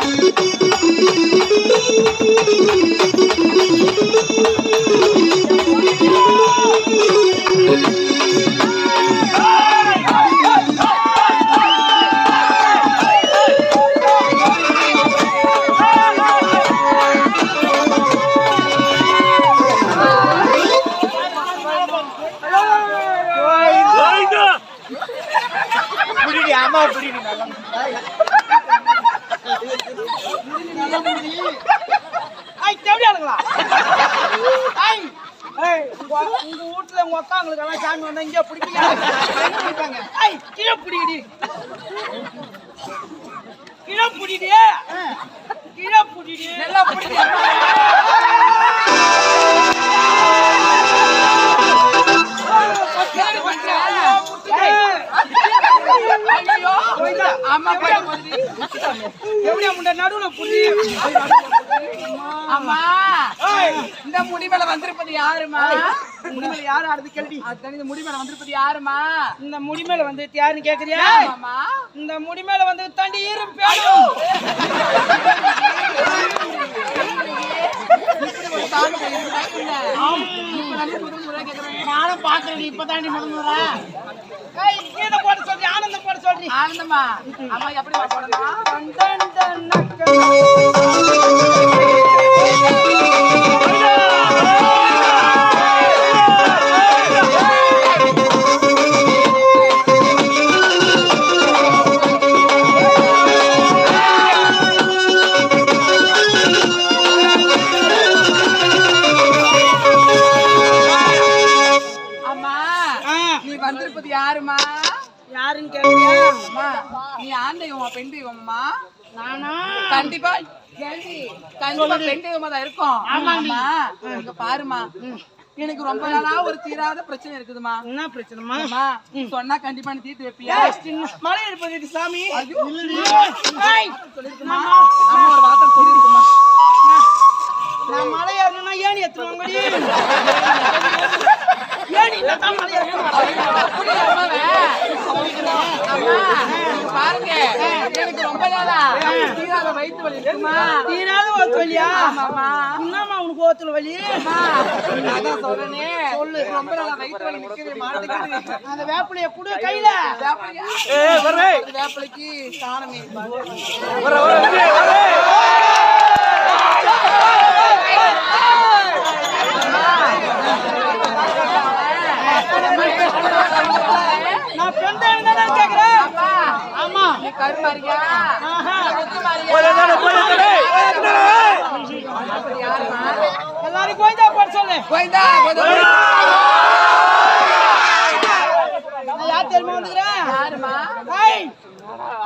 புடிடி உங்க வீட்டுல உங்க அக்காங்களுக்கு எல்லாம் சாமி வந்தா இங்கே பிடிக்கல ஐய் கீழே பிடிக்கடி கீழே பிடிடி கீழே பிடிடி நல்லா பிடிடி அம்மா போய் எப்படி எப்படியா முண்டை நடுவுல அம்மா இந்த முடி மேல வந்திருப்பது யாருமா முடிமேல யார் ஆடுது கேள்வி அதான் இந்த முடி மேல வந்திருப்பது யாருமா இந்த முடி மேல வந்து யாருன்னு கேக்குறியா இந்த முடி மேல வந்து தாண்டி ஈரும் முதல் முறை கேக்குறேன் நானும் பாக்குறேன் இப்ப தாண்டி முதல்ல ஏய் கீழே போட சொல்லி ஆனந்தம் போட சொல்லி ஆனந்தமா அம்மா எப்படி போடணும் இருக்கும். இங்க பாருமா எனக்கு ரொம்ப நாளா ஒரு தீராத பிரச்சனை இருக்குதுமா என்ன பிரச்சனைமா சொன்னா கண்டிப்பா தீர்த்து வைப்பியா? மலை இருப்பது சாமி. சொல்லிருக்குமா? அம்மா. ஒரு வார்த்தை சொல்லிருக்குமா? நான் மலை ஏறணும்னா ஏணி எத்துவாங்கடி பாருங்க எனக்கு ரொம்ப நாளா தீராத வயிற்று வலி தீராத ஒரு ஆமாம்மா. என்னம்மா உனக்கு ஓத்துல வலி? அதான் சொல்றேனே. சொல்லு ரொம்ப நாளா வயிற்று வலி மாட்டேங்குது அந்த வேப்பிலைய குடு கையில. வேப்பிலைக்கு வர வர விஜய் வரே நான் பெண் தானே கேக்குறேன் அம்மா, ஆமா நீ கருமாரியா ஆஹா. போடா போடா போடா டேய் அப்படி யாருமா எல்லாரும் கோயிந்தா போட சொல்லு. கோயிந்தா யார் தெரியுமா வந்துக்கிறேன்?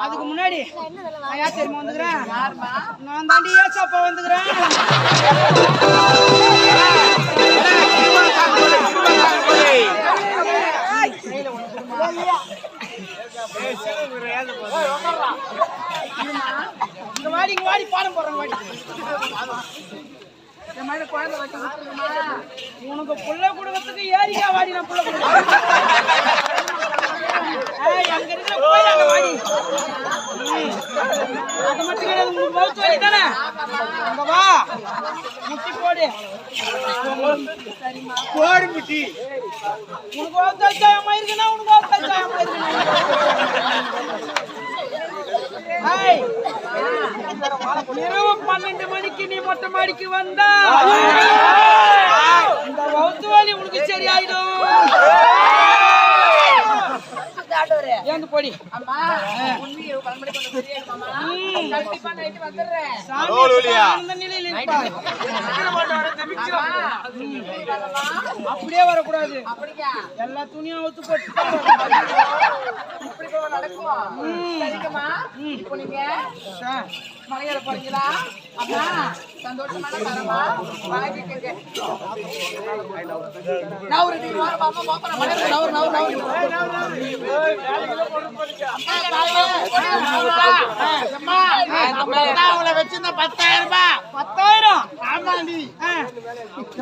அதுக்கு முன்னாடி யார் தெரியுமா வந்துக்கிறேன்? நான் தாண்டி ஏசாப்பா வந்துக்கிறேன். இங்க வாடி இங்க வாடி பாடம் போடுறேன் வாடி உனக்கு புள்ள குடும்பத்துக்கு ஏரியா வாடி நான் புள்ள அங்க இருக்கிற வாடி. அது மட்டும் கிடையாது உனக்கு தானே? வா. முட்டி போடு. போடு முட்டி உனக்கு அச்சாயமா இருக்குன்னா உனக்கு ஏய் இரவு பன்னெண்டு மணிக்கு நீ மொட்டை மாடிக்கு வந்தா. இந்த வவுத்து வலி உனக்கு சரியாயிடும். ஏந்து போடி. அம்மா உண்மையை பலமுறை கொண்டு கண்டிப்பா வந்துடுறேன். இருப்பார். அப்படியே வரக்கூடாது. அப்படியா? எல்லா துணியும் அவுத்து போட்டு. இப்படி நடக்கும்? சரிங்கம்மா. இப்போ நீங்க மலையேற போறீங்களா? அம்மா சந்தோஷமான தரமா? வாழ்க்கைக்கு நவுறு நீ வா அம்மா பாப்பா நான் மலையேற நவுறு நவுறு நவுறு. அவங்கள வச்சிருந்த பத்தாயிரம். ரூபாய் பத்தாயிரம் ஆமாண்டி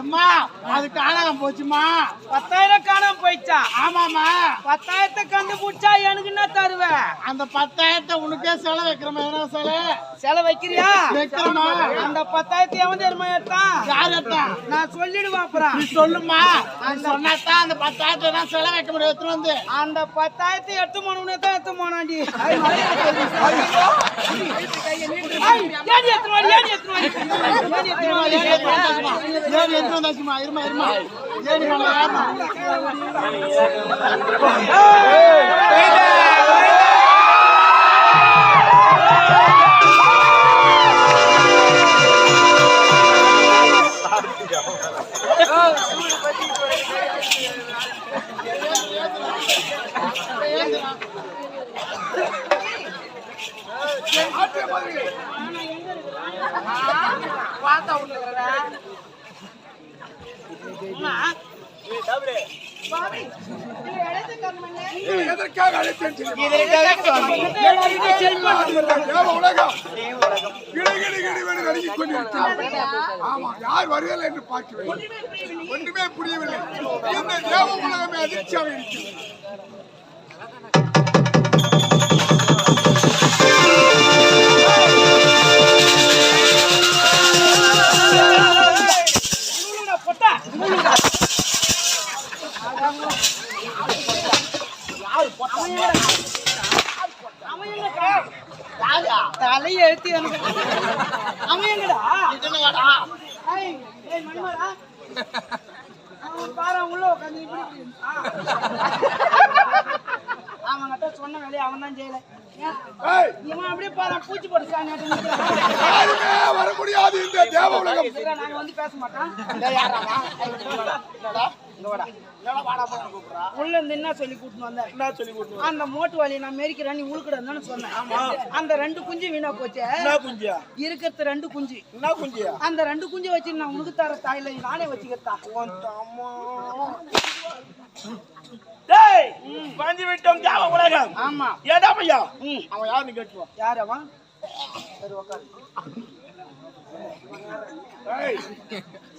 அம்மா அது காணாம போச்சுமா பத்தாயிரம் காணாம போயிடுச்சா? ஆமாமா பத்தாயிரத்தை கண்டுபிடிச்சா எனக்கு என்ன தருவ? அந்த பத்தாயிரத்தை உனக்கே செலவு வைக்கிறோமா என்ன செலவு? செலவு வைக்கிறியா? வைக்கிறோமா அந்த பத்தாயிரத்தை எவன் தெரியுமா எடுத்தான் யார் எடுத்தான் நான் சொல்லிடுவேன் அப்புறம். நீ சொல்லுமா நீ சொன்னாதான் அந்த பத்தாயிரத்தை நான் செலவு வைக்க முடியும். எடுத்துட்டு வந்து? அந்த பத்தாயிரத்தை எடுத்து போனவனே தான் எடுத்து போனாண்டி ஏய், ஏடி எடுத்துன்னு வாடி, பார்த்தா எதற்காக அழைத்தேன் உலகம் கொண்டிருக்கிறது. ஆமா யார் வருகிறார்கள் என்று பார்க்கிறேன் ஒன்றுமே புரியவில்லை இந்த தேவ உலகமே அதிர்ச்சியாக இருக்கிறது வர முடியாது இந்த தேவ உலகம் நாங்க வந்து பேச மாட்டோம் உள்ள இருந்து என்ன சொல்லி கூட்டிட்டு வந்த அந்த மோட்டு வலியை நான் மெரிக்கிறேன் நீ உழுக்கடன்னு சொன்னேன் அந்த ரெண்டு குஞ்சு வீணா போச்சே குஞ்சியா இருக்கிறது ரெண்டு குஞ்சு என்ன குஞ்சியா அந்த ரெண்டு குஞ்சு வச்சு நான் உனக்கு தர தாயில நானே வச்சுக்கிறதா டேய் பாஞ்சு விட்டோம் தேவ உலகம். ஆமா. ஏடா பையா. அவன் யாருன்னு கேட்டுவான் யார் அவன்?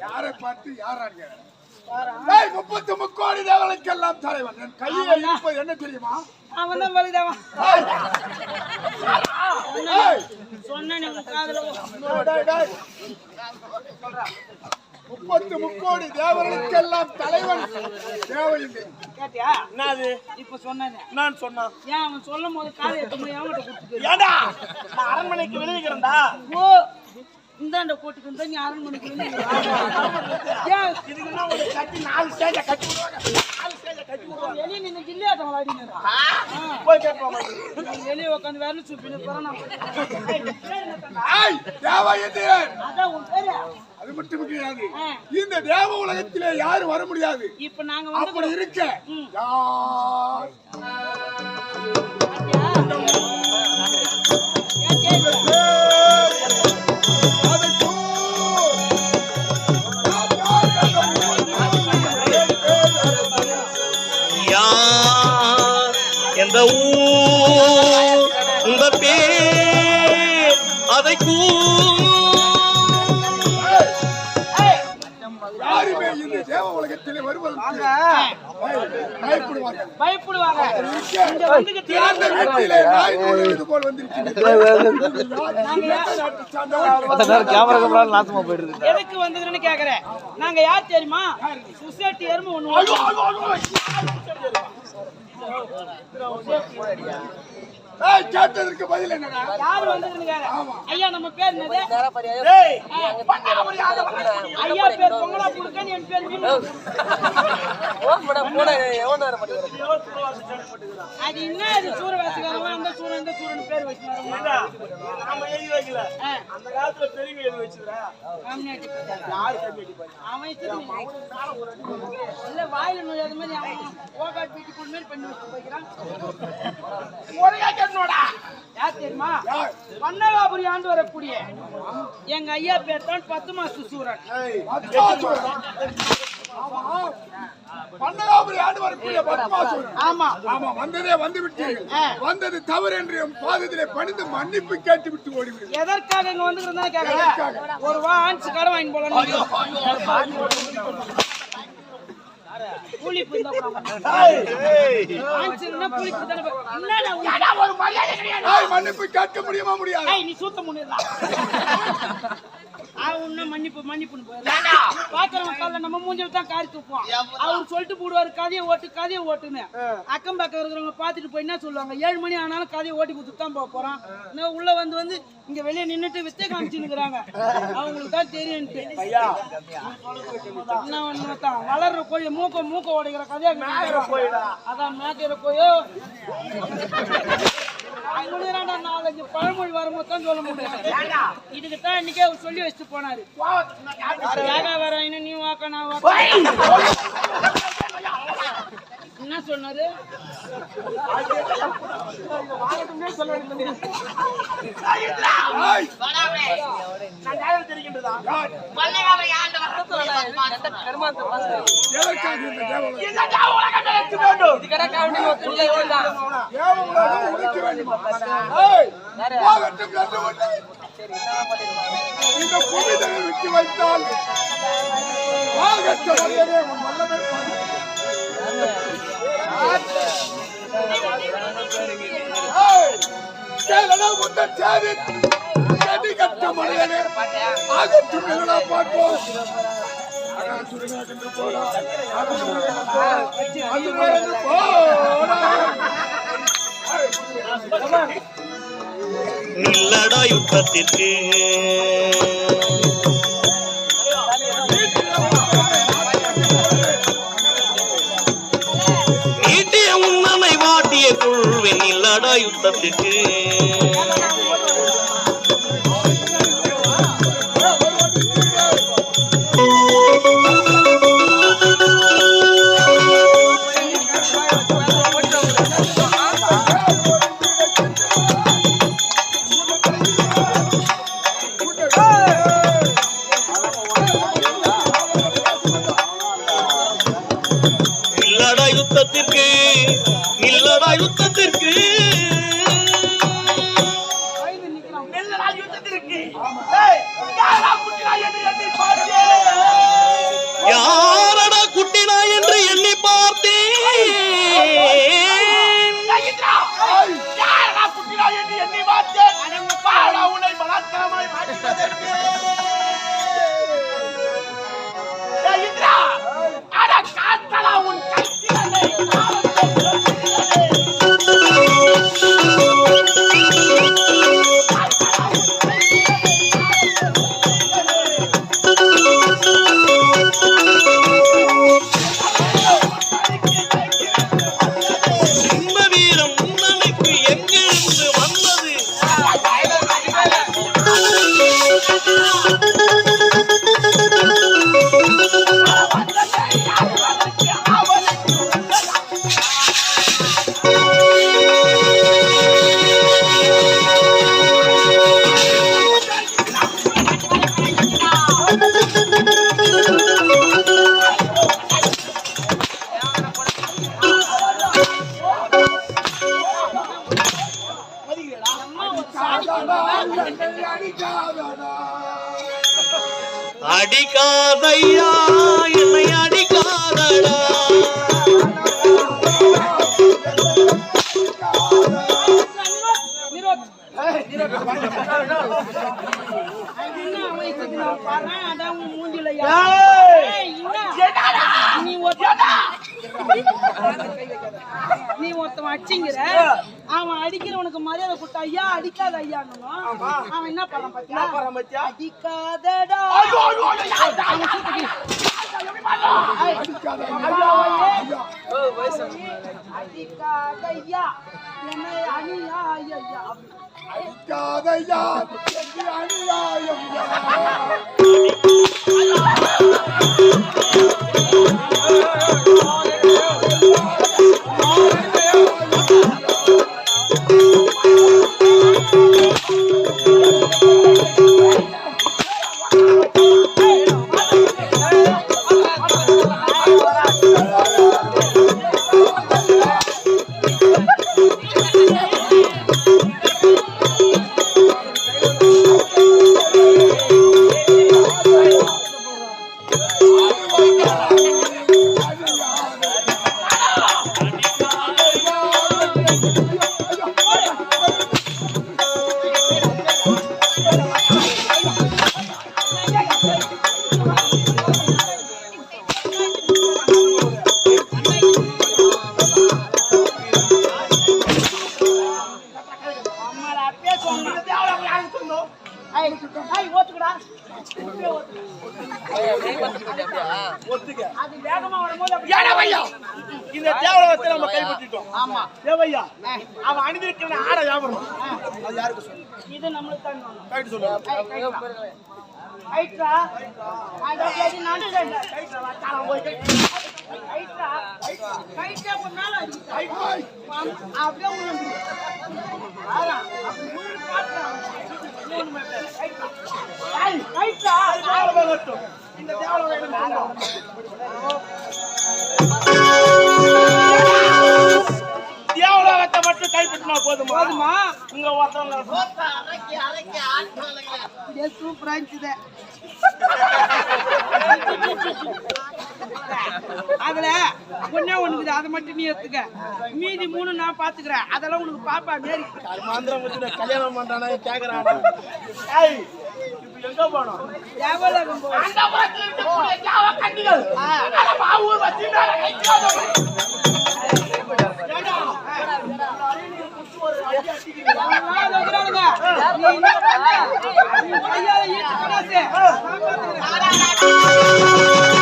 யாரை பார்த்து யாராங்க? முப்பத்து முக்கோடி தேவர்களுக்கெல்லாம் தலைவன். என் கையில் இருப்பது என்ன தெரியுமா? அவன் தான் ஏய், முப்பத்து முக்கோடி தேவர்களுக்கெல்லாம் தலைவன். தேவையில்லை கேட்டியா? என்னது? இப்ப சொன்னேன். நான் சொன்னான் ஏன் அவன் சொல்லும் போது அவன்கிட்ட கொடுத்துட்டு ஏடா நான் அரண்மனைக்கு விளைவிக்கிறேன்டா ஓ இந்தாண்ட கோட்டுக்கு இருந்தா நீ அரண்மனைக்கு வந்து ஏன்? இதுக்கு என்ன ஒரு கட்டி நாலு ஸ்டேஜ கட்டி நாலு ஸ்டேஜ கட்டி வெளியே நின்று ஜில்லியாட்டம் விளையாடினா வெளியே உட்காந்து விரல சுப்பின்னு அதான் உன் பேரு. அது மட்டும் கிடையாது. இந்த தேவ உலகத்திலே யாரும் வர முடியாது. இப்ப நாங்க அப்படி இருக்க யார்? பயப்படுவாங்க. இங்க வந்துகிட்டு திறந்த வீட்டிலே நாய் நுழைவது போல் எதுக்கு வந்ததுன்னு கேக்குறேன். நாங்க யார் தெரியுமா? சொசைட்டி எருமை ஒண்ணு கேட்டதற்கு பதில் என்னடா? யார் கேக்குறேன் ஐயா நம்ம பேர் என்னது? டேய் ஐயா. பேர் பொங்கலா புடுக்கன் என் பேர் மீன் அது என்ன அது சூரவாசிக்காரன் அந்த சூரன் இந்த சூரன் பேர் ஏண்டா, நாம எழுதி வைக்கல. அந்த காலத்துல பெரியவங்க எழுதி அடிப்பாங்க? அவன் இல்ல வாயில நோயாத மாதிரி ஓகாட் பீட்டி போன மாதிரி பண்ணி வச்சு போய்க்கிறான். ஒரே கேட்டனோடா யார் தெரியுமா? பன்னகாபுரி ஆண்டு வரக்கூடிய எங்க ஐயா பேர் தான் பத்து மாசத்து சூரன். பன்னகாபுரி ஆண்டு வரக்கூடிய பத்மாசுரன். ஆமா. ஆமா. வந்ததே வந்து விட்டீர்கள். வந்தது தவறு என்று என் பாதத்திலே பணிந்து மன்னிப்பு கேட்டு விட்டு ஓடிவிடு. எதற்காக இங்க வந்துக்கிறதா கேட்கல. ஒரு வா ஆன்ஸ் கடை வாங்கி போலாம் புளிப்பு என்னடா உன் ஏய், மன்னிப்பு கேட்க முடியுமா முடியாது? நீ சூத்த இன்னும் மன்னிப்பு மன்னிப்புன்னு போயிடலாம் பாக்குறவன் கால நம்ம மூஞ்சில தான் காரி அவர் சொல்லிட்டு போடுவாரு கதையை ஓட்டு கதையை ஓட்டுன்னு. அக்கம் பக்கம் இருக்கிறவங்க பாத்துட்டு போய் என்ன சொல்லுவாங்க? ஏழு மணி ஆனாலும் கதையை ஓட்டி கொடுத்துட்டு தான் போக இன்னும் உள்ள வந்து வந்து இங்க வெளியே நின்னுட்டு வித்தை காமிச்சுன்னுக்குறாங்க அவங்களுக்கு தான் தெரியும்ட்டு. என்ன தான். வளர்ற கோழி மூக்க மூக்க உடைக்கிற கதையா அதான் மேய்க்கிற கோயோ. நாலஞ்சு பழமொழி வரும்போது தான் சொல்ல முடியும். இதுக்கு தான் இன்னைக்கே அவர் சொல்லி வச்சுட்டு போனாரு. யாரா வர இன்னும் நீ வாக்க நான் வாக்க. என்ன சொன்னாரு? தெரிகின்றதா? யார்? பல்லகாபுரி வேண்டுமா? இந்த புனிதனை விட்டு வைத்தால் உன் வல்லமை சேதி. கட்ட மனிதனே. பார்ப்போம். நில்லடா யுத்தத்திற்கு நீட்டிய உன்னனை வாட்டிய கொள்வேன் நில்லடா யுத்தத்திற்கு Aleluia! யா- ஏய், என்ன? நீ நீ ஒருத்தன் அடிச்சிங்கிற அவன் அடிக்கிறவனுக்கு மரியாதை கொடுத்தா ஐயா அடிக்காத ஐயா அவன் என்ன பண்ண பத்தியா? அடிக்காதடா ஐயோ, ஐயோ, ஐயோ, யாருடா? ஏய், அடிக்காதடா. ஐயா, அடிக்காதையா என்னை அணியா ஐயா யாருக்கு சொல்லு. இது நம்மளுக்கு தான் வேணும். சொல்லு. அந்த நான் போய். அப்படியே அப்படி. மூணு. இந்த ஆட மட்டும் கைப்பற்றினா போதுமா? போதுமா? இங்க ஒருத்தவங்க. அரைக்கி அரைக்கி ஆட்டுவானுங்க இதே சூப்பரா இருந்துச்சு. அதுல ஒண்ணே ஒண்ணுக்குது அதை மட்டும் நீ எடுத்துக்க. மீதி மூணு நான் பாத்துக்கிறேன். அதெல்லாம் உனக்கு பாப்பா மாரி. மந்திரம் கல்யாணம் பண்றானே கேக்குறானே. எங்க போனோம்? தேவலகம் போ கையால ஈட்டு கடாசு. நான்